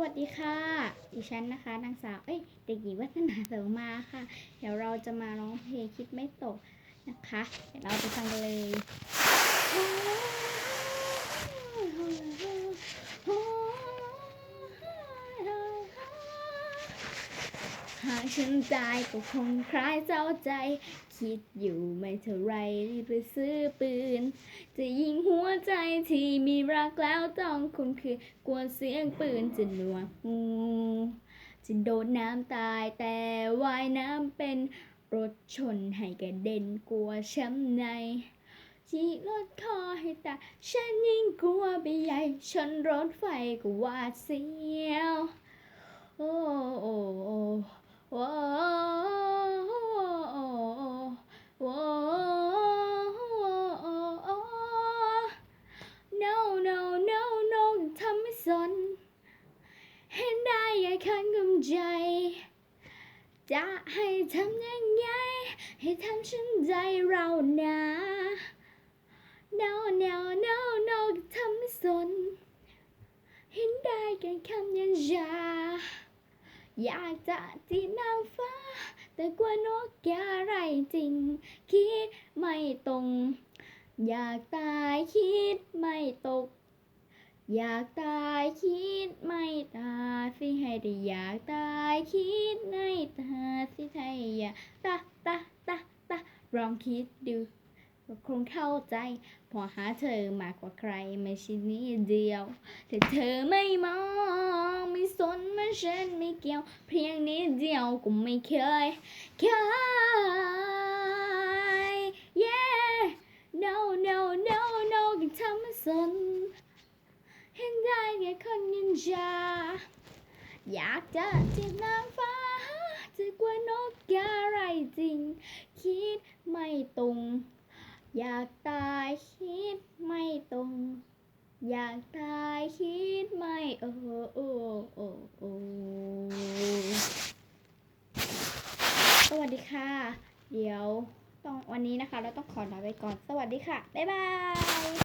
วัสดีค่ะ ดิฉันนะคะ นางสาว เอ้ย เด็กหญิงวัฒนาเสริมมาค่ะ เดี๋ยวเราจะมาร้องเพลงคิดไม่ตกนะคะ เดี๋ยวเราไปฟังกันเลยหากฉันตายก็คงคล้ายเจ้าใจ คิดอยู่ไม่เท่าไรรีบไปซื้อปืน จะยิงหัวใจ ที่มีรักแล้วต้องคุณคือกลัวเสียงปืนจะหนวกหูจะโดนน้ำตายแต่ว่ายน้ำเป็นรถชนให้กระเด็นกลัวช้ำในที่รถคอให้ตาฉันยิ่งกลัวไปใหญ่ชนรถไฟก็วาดเสียว โอ้โอ้โอ้ no no no no ทำไม่สน เห็น ได้แค่ขันกำใจ จะให้ทำยังไง ให้ทำฉันใจเรานะ no no no no ทำไม่สน เห็นได้แค่คำยันยา อยากจะจีนางฟ้า แต่กลัวนกแกไรจริง คิดไม่ตรง อยากตายคิดไม่ตก อยากตายคิดไม่ตาย ได้อยากตายคิดไม่ตาสิให้อยากตาตาตาตาลองคิดดูคงเข้าใจ พอหาเธอมากกว่าใครไม่ใช่นิดเดียว แต่เธอไม่มอง ไม่สนว่าฉันไม่เกี่ยว เพียงนิดเดียวก็ไม่เคยเคย yeah no no no no ก็ทำไม่สนเห็นได้แค่คนนินจา อยากจะจีบนางฟ้าจะกลัวนกแกอะไรจริง คิดไม่ตรง อยากตายคิดไม่ตรง อยากตายคิดไม่โอ้โอ้โอ้โอ้สวัสดีค่ะ เดี๋ยวต้องวันนี้นะคะ เราต้องขอลาไปก่อน สวัสดีค่ะ บ๊ายบาย